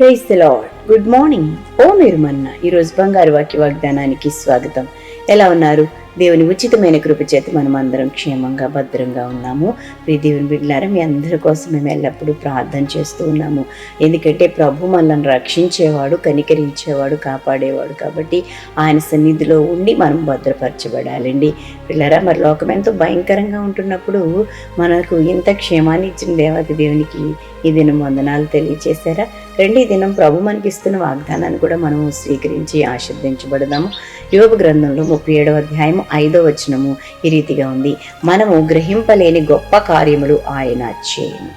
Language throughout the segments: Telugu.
praise the lord good morning ఓ మీరు మన్న ఈరోజు బంగారు వాక్య వాగ్దానానికి స్వాగతం. ఎలా ఉన్నారు? దేవుని ఉచితమైన కృప చేత మనం అందరం క్షేమంగా భద్రంగా ఉన్నాము. ప్రియ దేవుని బిడ్డలారా మీ అందరి కోసం మేము ఎల్లప్పుడూ ప్రార్థన చేస్తూ ఉన్నాము. ఎందుకంటే ప్రభు మనల్ని రక్షించేవాడు కనికరించేవాడు కాపాడేవాడు కాబట్టి ఆయన సన్నిధిలో ఉండి మనం భద్రపరచబడాలండి. పిల్లరా మరి లోకం ఎంతో భయంకరంగా ఉంటున్నప్పుడు మనకు ఇంత క్షేమాన్ని ఇచ్చిన దేవత దేవునికి ఈ దినం వందనాలు తెలియచేశారా? రెండు ఈ దినం ప్రభు మనకిస్తున్న వాగ్దానాన్ని కూడా మనం స్వీకరించి ఆశీర్దించబడదాము యోగ గ్రంథంలో ముప్పై ఏడవ అధ్యాయం ఐదో వచనము ఈ రీతిగా ఉంది. మనము గ్రహింపలేని గొప్ప కార్యములు ఆయన చేయను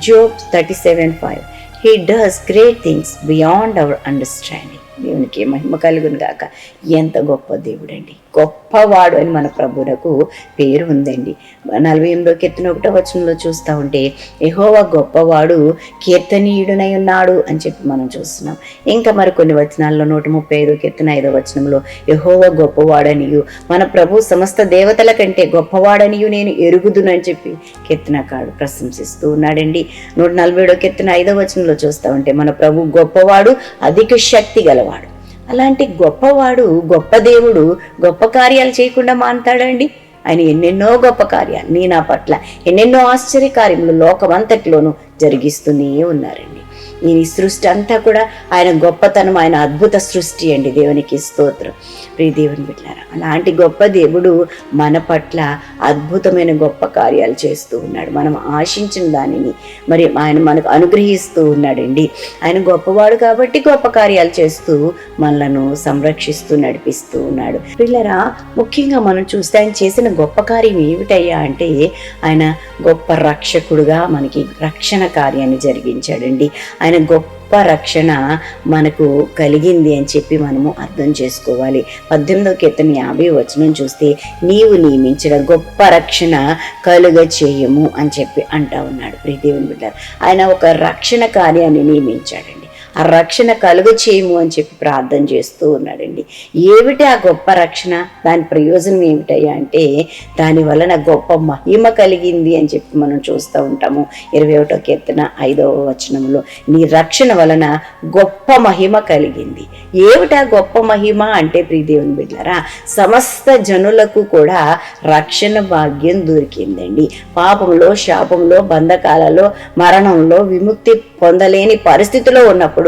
Job thirty seven five. He does great things beyond our understanding దేవునికి మహిమ కలుగును గాక. ఎంత గొప్ప దేవుడండి. గొప్పవాడు అని మన ప్రభువునకు పేరు ఉందండి. నలభై ఎనిమిదో కీర్తన ఒకటో వచనంలో చూస్తూ ఉంటే ఎహోవా గొప్పవాడు కీర్తనీయుడునై ఉన్నాడు అని చెప్పి మనం చూస్తున్నాం. ఇంకా మరి కొన్ని వచనాల్లో నూట ముప్పై ఐదో కీర్తన ఐదో వచనంలో ఎహోవా గొప్పవాడనియు మన ప్రభు సమస్త దేవతల కంటే గొప్పవాడనియు నేను ఎరుగుదునని చెప్పి కీర్తనకాడు ప్రశంసిస్తూ ఉన్నాడండి. నూట నలభై ఏడో కీర్తన ఐదో వచనంలో చూస్తూ ఉంటే మన ప్రభు గొప్పవాడు అధిక శక్తి గలవాడు. అలాంటి గొప్పవాడు గొప్ప దేవుడు గొప్ప కార్యాలు చేయకుండా మానతాడండి? ఆయన ఎన్నెన్నో గొప్ప కార్యాలు నీ నా పట్ల ఎన్నెన్నో ఆశ్చర్య కార్యములు లోకమంతటిలోనూ జరిగిస్తూనే ఉన్నారండి. ఈ సృష్టి అంతా కూడా ఆయన గొప్పతనం ఆయన అద్భుత సృష్టి అండి. దేవునికి స్తోత్రం. ప్రియ దేవుని బిడ్డారా అలాంటి గొప్ప దేవుడు మన పట్ల అద్భుతమైన గొప్ప కార్యాలు చేస్తూ ఉన్నాడు. మనం ఆశించిన దానిని మరి ఆయన మనకు అనుగ్రహిస్తూ ఉన్నాడండి. ఆయన గొప్పవాడు కాబట్టి గొప్ప కార్యాలు చేస్తూ మనలను సంరక్షిస్తూ నడిపిస్తూ ఉన్నాడు. పిల్లరా ముఖ్యంగా మనం చూస్తే ఆయన చేసిన గొప్ప కార్యం ఏమిటయ్యా అంటే ఆయన గొప్ప రక్షకుడుగా మనకి రక్షణ కార్యాన్ని జరిగించాడండి. ఆయన ఆయన గొప్ప రక్షణ మనకు కలిగింది అని చెప్పి మనము అర్థం చేసుకోవాలి. పద్దెనిమిదవ కీర్తన యాభై వచనం చూస్తే నీవు నియమించిన గొప్ప రక్షణ కలుగ చేయము అని చెప్పి అంటా ఉన్నాడు. ప్రీదేవిని బిడ్డ ఆయన ఒక రక్షణ కార్యాన్ని నియమించాడండి. ఆ రక్షణ కలుగు చేయము అని చెప్పి ప్రార్థన చేస్తూ ఉన్నాడండి. ఏమిటి ఆ గొప్ప రక్షణ? దాని ప్రయోజనం ఏమిటయ్యా అంటే దాని వలన గొప్ప మహిమ కలిగింది అని చెప్పి మనం చూస్తూ ఉంటాము. ఇరవై ఒకటో కీర్తన ఐదవ వచనంలో నీ రక్షణ వలన గొప్ప మహిమ కలిగింది. ఏమిటా గొప్ప మహిమ అంటే ప్రీదేవుని బిడ్డారా సమస్త జనులకు కూడా రక్షణ భాగ్యం దొరికిందండి. పాపంలో శాపంలో బంధకాలలో మరణంలో విముక్తి పొందలేని పరిస్థితిలో ఉన్నప్పుడు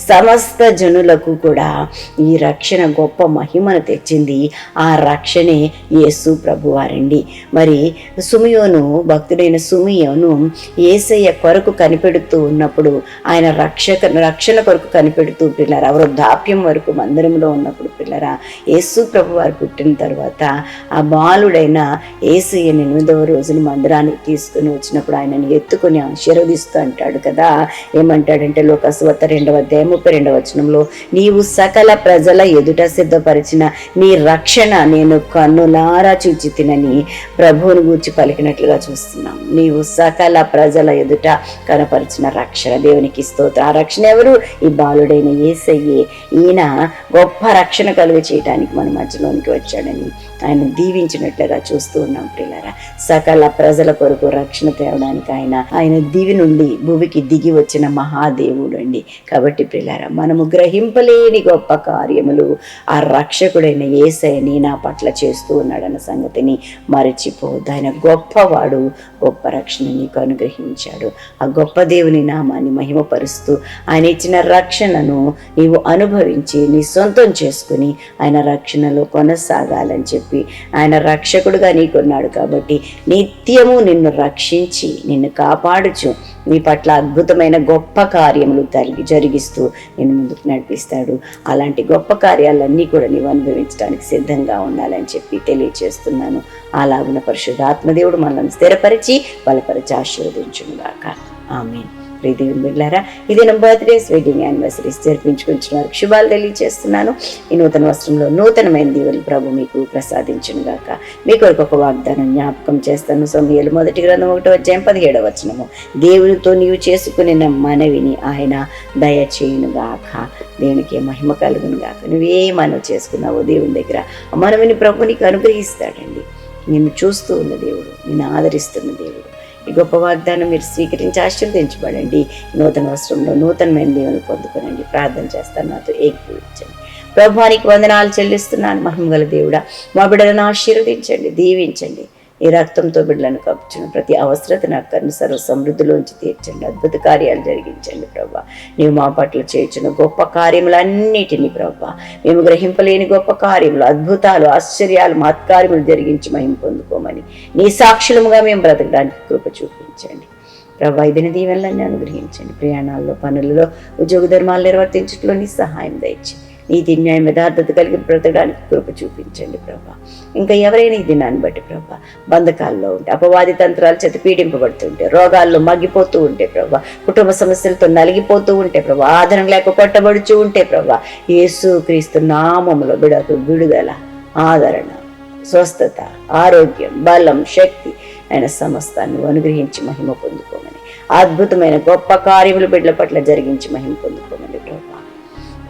సమస్త జనులకు కూడా ఈ రక్షణ గొప్ప మహిమను తెచ్చింది. ఆ రక్షణే యేసు ప్రభువారండి. మరి సుమియోను భక్తుడైన సుమియోను ఏసయ్య కొరకు కనిపెడుతూ ఉన్నప్పుడు ఆయన రక్షక రక్షణ కొరకు కనిపెడుతూ పిల్లరా వృద్ధాప్యం వరకు మందిరంలో ఉన్నప్పుడు పిల్లరా యేసు ప్రభు వారు పుట్టిన తర్వాత ఆ బాలుడైన ఏసయ్య ఎనిమిదవ రోజున మందిరానికి తీసుకుని వచ్చినప్పుడు ఆయనను ఎత్తుకొని ఆశీర్వదిస్తూ అంటాడు కదా. ఏమంటాడంటే లోకస్వత రెండవ అధ్యాయం ముప్పై రెండవ వచనంలో నీవు సకల ప్రజల ఎదుట సిద్ధపరిచిన నీ రక్షణ నేను కన్నులారా చూచి తినని ప్రభువుని గూర్చి పలికినట్లుగా చూస్తున్నాం. నీవు సకల ప్రజల ఎదుట కనపరిచిన రక్షణ దేవునికి స్తోత్ర. ఆ రక్షణ ఎవరు? ఈ బాలుడైన ఏసయ్యే. ఈయన గొప్ప రక్షణ కలుగ చేయడానికి మన మధ్యలోనికి వచ్చాడని ఆయన దీవించినట్లుగా చూస్తూ ఉన్నాం పిల్లరా సకల ప్రజల కొరకు రక్షణ తేవడానికి ఆయన ఆయన దివి నుండి భూమికి దిగి వచ్చిన మహాదేవుడు అండి. కాబట్టి ప్రిలారా మనము గ్రహింపలేని గొప్ప కార్యములు ఆ రక్షకుడైన ఏసైని నా పట్ల చేస్తూ ఉన్నాడన్న సంగతిని మరచిపోవద్దు. ఆయన గొప్పవాడు గొప్ప రక్షణ నీకు అనుగ్రహించాడు. ఆ గొప్ప దేవుని నామాన్ని మహిమపరుస్తూ ఆయన ఇచ్చిన రక్షణను నీవు అనుభవించి నీ సొంతం చేసుకుని ఆయన రక్షణలో కొనసాగాలని చెప్పి ఆయన రక్షకుడుగా నీకున్నాడు కాబట్టి నిత్యము నిన్ను రక్షించి నిన్ను కాపాడుచు. నీ పట్ల అద్భుతమైన గొప్ప కార్యములు తల్లి జరిగిస్తూ నేను ముందుకు నడిపిస్తాడు. అలాంటి గొప్ప కార్యాలన్నీ కూడా నీవు అనుభవించడానికి సిద్ధంగా ఉండాలని చెప్పి తెలియచేస్తున్నాను. అలాగున పరిశుద్ధాత్మదేవుడు మనల్ని స్థిరపరిచి బలపరిచి ఆశీర్వదించుగాక ఆమె ప్రీతిని బిడ్లారా ఇది నా బర్త్డేస్ వెడ్డింగ్ యానివర్సరీస్ జరిపించుకుంటున్న వారికి శుభాలు తెలియజేస్తున్నాను. ఈ నూతన వస్త్రంలో నూతనమైన దీవెని ప్రభు మీకు ప్రసాదించును గాక మీ కొరకు ఒక వాగ్దానం జ్ఞాపకం చేస్తాను. సమయాలు మొదటి గ్రంథం ఒకటో అధ్యాయం పదిహేడవ వచనము. దేవునితో నీవు చేసుకుని మనవిని ఆయన దయచేయును గాక దేవునికి మహిమ కలుగును గాక నువ్వే మనవి చేసుకున్నావో దేవుని దగ్గర మనవిని ప్రభు నీకు అనుగ్రహిస్తాడండి. నిన్ను చూస్తూ ఉన్న దేవుడు నిన్ను ఆదరిస్తున్న దేవుడు. ఈ గొప్ప వాగ్దానం మీరు స్వీకరించి ఆశీర్వదించబడండి. నూతన వస్త్రంలో నూతనమైన దేవుని పొందుకునండి. ప్రార్థన చేస్తాను. నాతో ఏకీవించండి ప్రభానికి వందనాలు చెల్లిస్తున్నాను. మహిమగల దేవుడా మా బిడ్డలను ఆశీర్వదించండి దీవించండి. ఈ రక్తంతో బిడ్డలను కప్పుచున్న ప్రతి అవసరత అక్కర్ను సర్వ సమృద్ధిలోంచి తీర్చండి. అద్భుత కార్యాలు జరిగించండి ప్రభా. నీవు మా పట్ల చేర్చిన గొప్ప కార్యములన్నిటినీ ప్రభా. మేము గ్రహింపలేని గొప్ప కార్యములు అద్భుతాలు ఆశ్చర్యాలు మహత్కార్యములు జరిగించి మహిం పొందుకోమని నీ సాక్షులముగా మేము బ్రతకడానికి కృప చూపించండి. ప్రభా ఇదిన దీవెనలన్నీ అనుగ్రహించండి. ప్రయాణాల్లో పనులలో ఉద్యోగ ధర్మాలు నిర్వర్తించడంలో నీ సహాయం దయచండి నీతి న్యాయం యథార్థత కలిగి బ్రతకడానికి కృప చూపించండి ప్రభా. ఇంకా ఎవరైనా ఈ దినాన్ని బట్టి ప్రభా బంధకాల్లో ఉంటే అపవాది తంత్రాలు చేత పీడింపబడుతుంటే రోగాల్లో మగ్గిపోతూ ఉంటే ప్రభా కుటుంబ సమస్యలతో నలిగిపోతూ ఉంటే ప్రభా ఆదరణ లేక కొట్టబడుచు ఉంటే ప్రభా యేసు క్రీస్తు నామములో బిడకు విడుదల ఆదరణ స్వస్థత ఆరోగ్యం బలం శక్తి ఆయన సమస్తాన్ని అనుగ్రహించి మహిమ పొందుకోమని అద్భుతమైన గొప్ప కార్యములు బిడ్డల పట్ల జరిగించి మహిమ పొందుకోమని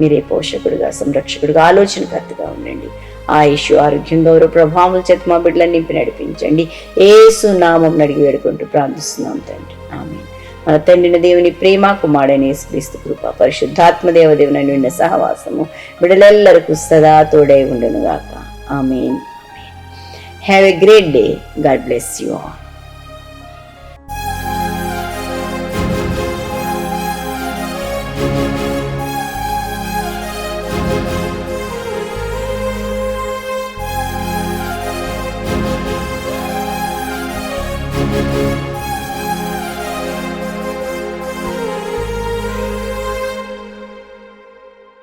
మీరే పోషకుడుగా సంరక్షకుడుగా ఆలోచనకర్తగా ఉండండి. ఆయుష్ ఆరోగ్యం గౌరవ ప్రభావం చేత మా బిడ్డలను నింపి నడిపించండి. ఏసు నామం అడిగి వేడుకుంటూ ప్రార్థిస్తున్నాం తండ్రి. ఆమె మన తండ్రిని దేవుని ప్రేమ కుమారుడైన క్రీస్తు కృప పరిశుద్ధాత్మ దేవదేవుని నిండిన సహవాసము బిడ్డలెల్లరకు సదా తోడై ఉండును గాక amen. Have a great day god bless you all